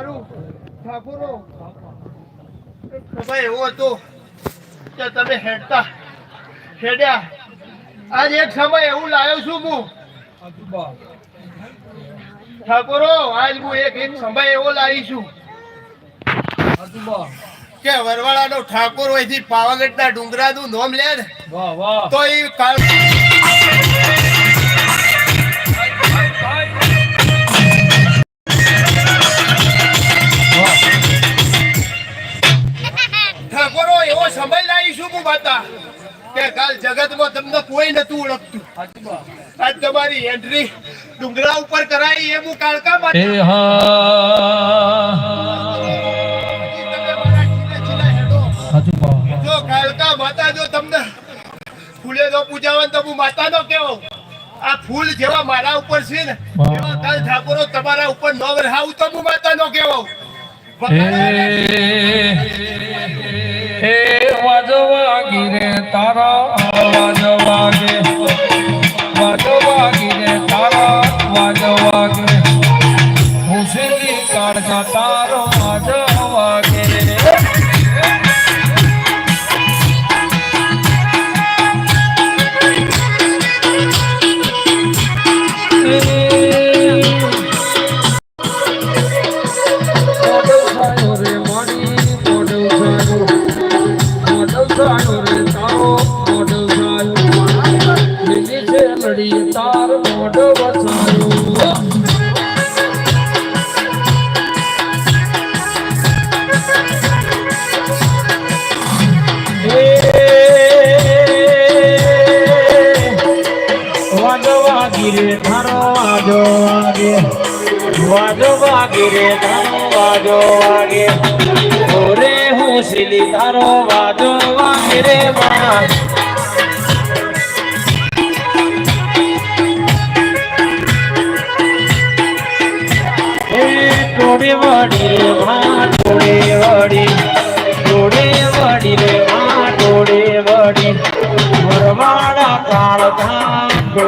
મારું ઠાકોરો. આજ હું. એક એક સમય એવો લાવી છું. કે વરવાળાનો ઠાકોર હોયથી પાવાગઢ ના ડુંગરા નું. નોમ લે તો એ બાતા કે કાલ જગતમાં તમને કોઈ નતું ઓળખતું. આજ તમારી એન્ટ્રી ડુંગરા ઉપર કરાઈ એ હું. કાળકા જો કાળકા માતા જો તમને ફૂલે તો પૂજાવન તો હું માતા નો કેવો? આ ફૂલ જેવા મારા ઉપર છે ને. એવા કાલ ઠાકોરો તમારા ઉપર નો રહાવું તો હું માતા નો કેવો તારા વાજો વાગે વાજ વાગી રે તારા વાજ વાગે. હું સિંધી કાઢતા તારો વાજો વાજો વાગી રે તારો વાજો વાગે. વાજો વાગીરે રે તારો વાજો વાગે. ઓરે હું સિલી તારો વાજો વાગે. રે માં એ ટોડે રે વાડી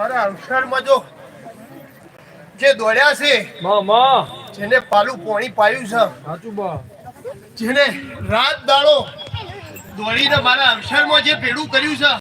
મારા અવસરમાં જો જે દોડ્યા છે મામા જેને પાલું પોણી પાયું છે સાચું બા. જેને રાત દાડો દોડીને મારા અવસરમાં જે ભેડું કર્યું છે